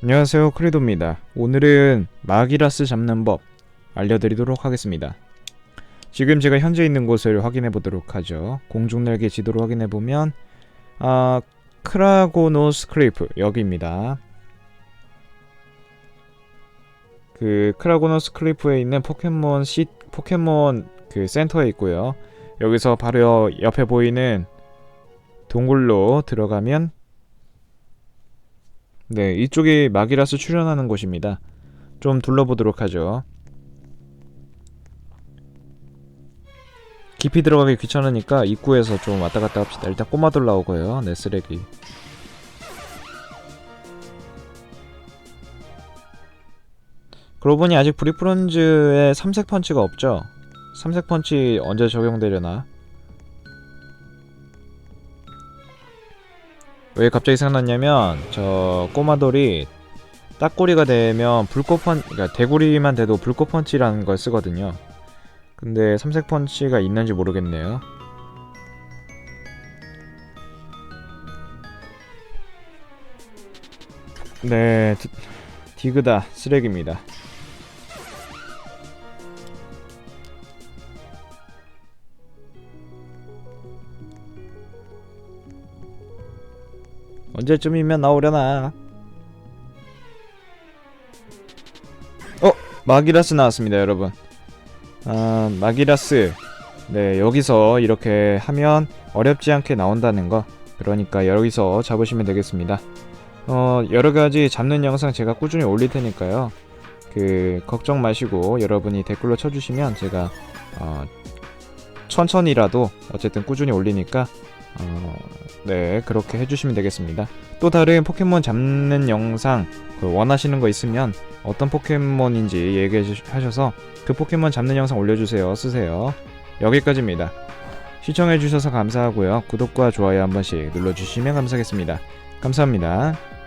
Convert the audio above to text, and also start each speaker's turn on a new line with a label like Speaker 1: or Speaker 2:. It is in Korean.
Speaker 1: 안녕하세요 크리도입니다. 오늘은 마기라스 잡는 법 알려드리도록 하겠습니다. 지금 제가 현재 있는 곳을 확인해 보도록 하죠. 공중날개 지도로 확인해 보면 아 크라고노스 크리프 여기입니다. 그 크라고노스 크리프에 있는 포켓몬 시 포켓몬 그 센터에 있고요. 여기서 바로 옆에 보이는 동굴로 들어가면 네, 이쪽이 마기라스 출연하는 곳입니다. 좀 둘러보도록 하죠. 깊이 들어가기 귀찮으니까 입구에서 좀 왔다 갔다 합시다. 일단 꼬마돌 나오고요. 네, 쓰레기. 그러고 보니 아직 브리프론즈에 삼색 펀치가 없죠? 삼색 펀치 언제 적용되려나? 왜 갑자기 생각났냐면 저 꼬마돌이 딱꼬리가 되면 불꽃 펀 그러니까 대구리만 돼도 불꽃 펀치라는 걸 쓰거든요. 근데 삼색 펀치가 있는지 모르겠네요. 네, 디- 디그다 쓰레기입니다. 언제쯤이면 나오려나? 어, 마기라스 나왔습니다, 여러분. 아, 마기라스. 네, 여기서 이렇게 하면 어렵지 않게 나온다는 거. 그러니까 여기서 잡으시면 되겠습니다. 어, 여러 가지 잡는 영상 제가 꾸준히 올릴 테니까요. 그 걱정 마시고 여러분이 댓글로 쳐주시면 제가 어, 천천히라도 어쨌든 꾸준히 올리니까 어, 네 그렇게 해주시면 되겠습니다. 또 다른 포켓몬 잡는 영상 그 원하시는 거 있으면 어떤 포켓몬인지 얘기해 하셔서 그 포켓몬 잡는 영상 올려주세요. 쓰세요. 여기까지입니다. 시청해 주셔서 감사하고요. 구독과 좋아요 한 번씩 눌러주시면 감사하겠습니다. 감사합니다.